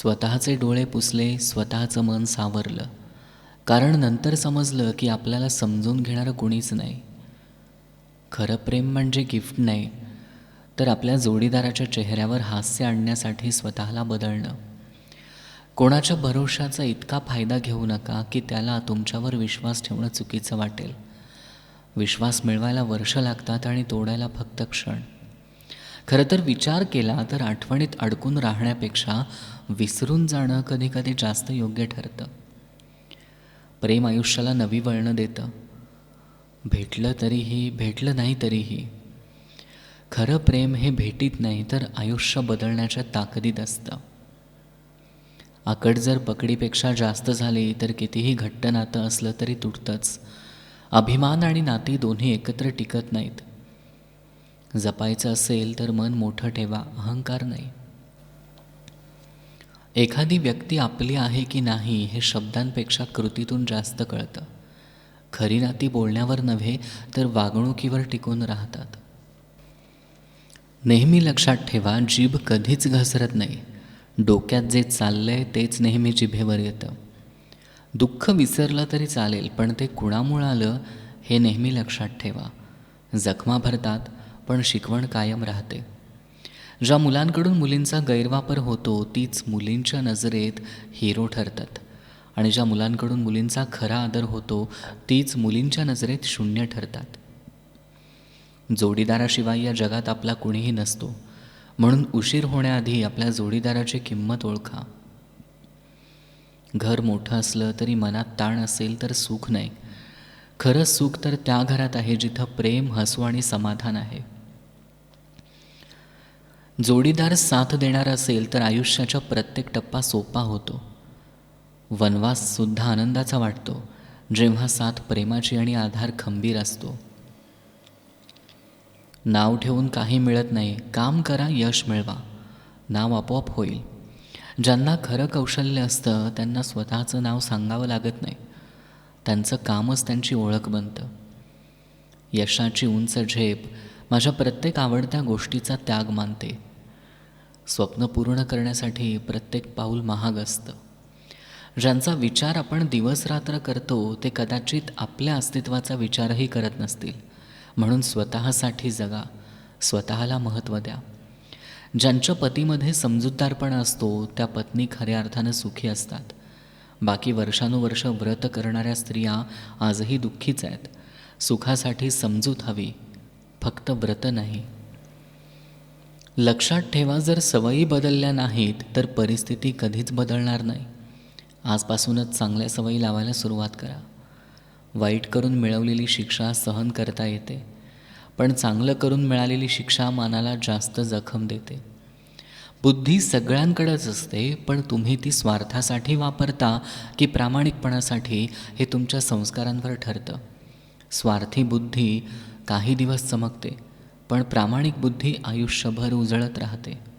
स्वतःचे डोळे पुसले स्वतःचं मन सावरलं. कारण नंतर समजलं की आपल्याला समजून घेणारं कोणीच नाही. खरं प्रेम म्हणजे गिफ्ट नाही तर आपल्या जोडीदाराच्या चेहऱ्यावर हास्य आणण्यासाठी स्वतःला बदलणं. कोणाच्या भरोशाचा इतका फायदा घेऊ नका की त्याला तुमच्यावर विश्वास ठेवणं चुकीचं वाटेल. विश्वास मिळवायला वर्ष लागतात आणि तोडायला फक्त क्षण. खरं तर विचार केला तर आठवणीत अडकून राहण्यापेक्षा विसरून जाणं कधी कधी जास्त योग्य ठरतं. प्रेम आयुष्याला नवी वळणं देतं. भेटलं तरीही भेटलं नाही तरीही. खरं प्रेम हे भेटीत नाही तर आयुष्य बदलण्याच्या ताकदीत असतं. आकड जर पकडीपेक्षा जास्त झाली तर कितीही घट्ट नातं असलं तरी तुटतंच. अभिमान आणि नाती दोन्ही एकत्र टिकत नाहीत. जपायचं असेल तर मन मोठं ठेवा अहंकार नाही. एखादी व्यक्ती आपली आहे की नाही हे शब्दांपेक्षा कृतीतून जास्त कळतं. खरी नाती बोलण्यावर नव्हे तर वागणुकीवर टिकून राहतात. नेहमी लक्षात ठेवा जीभ कधीच घसरत नाही. डोक्यात जे चाललंय तेच नेहमी जिभेवर येतं. दुःख विसरलं तरी चालेल पण ते कुणामुळं आलं हे नेहमी लक्षात ठेवा. जखमा भरतात पण शिकवण कायम राहते. ज्या मुलांकडून मुलींचा गैरवापर होतो तीच मुलींच्या नजरेत हिरो ठरतात. आणि ज्या मुलांकडून मुलींचा खरा आदर होतो तीच मुलींच्या नजरेत शून्य ठरतात. जोडीदाराशिवाय या जगात आपला कुणीही नसतो. म्हणून उशीर होण्याआधी आपल्या जोडीदाराची किंमत ओळखा. घर मोठं असलं तरी मनात ताण असेल तर सुख नाही. खरं सुख तर त्या घरात आहे जिथं प्रेम हसू आणि समाधान आहे. जोडीदार साथ देणार असेल तर आयुष्याचा प्रत्येक टप्पा सोपा होतो. वनवाससुद्धा आनंदाचा वाटतो जेव्हा साथ प्रेमाची आणि आधार खंबीर असतो. नाव ठेवून काही मिळत नाही काम करा यश मिळवा. नाव आपोआप होईल. ज्यांना खरं कौशल्य असतं त्यांना स्वतःचं नाव सांगावं लागत नाही. त्यांचं कामच त्यांची ओळख बनतं. यशाची उंच झेप माझ्या प्रत्येक आवडत्या गोष्टीचा त्याग मानते. स्वप्न पूर्ण करण्यासाठी प्रत्येक पाऊल महाग असतं. ज्यांचा विचार आपण दिवसरात्र करतो ते कदाचित आपल्या अस्तित्वाचा विचारही करत नसतील. म्हणून स्वतःसाठी जगा स्वतःला महत्त्व द्या. ज्यांच्या पतीमध्ये समजूतदारपणा असतो त्या पत्नी खऱ्या अर्थानं सुखी असतात. बाकी वर्षानुवर्ष व्रत करणाऱ्या स्त्रिया आजही दुःखीच आहेत. सुखासाठी समजूत हवी फक्त व्रत नाही. लक्षात ठेवा जर सवयी बदलल्या नाहीत तर परिस्थिती कधीच बदलणार नाही. आजपासूनच चांगल्या सवयी लावायला सुरुवात करा. वाईट करून मिळवलेली शिक्षा सहन करता येते पण चांगलं करून मिळालेली शिक्षा मानाला जास्त जखम देते. बुद्धी सगळ्यांकडेच असते पण तुम्ही ती स्वार्थासाठी वापरता की प्रामाणिकपणासाठी हे तुमच्या संस्कारांवर ठरतं. स्वार्थी बुद्धी काही दिवस चमकते. पण प्रामाणिक बुद्धी आयुष्यभर उजळत राहते.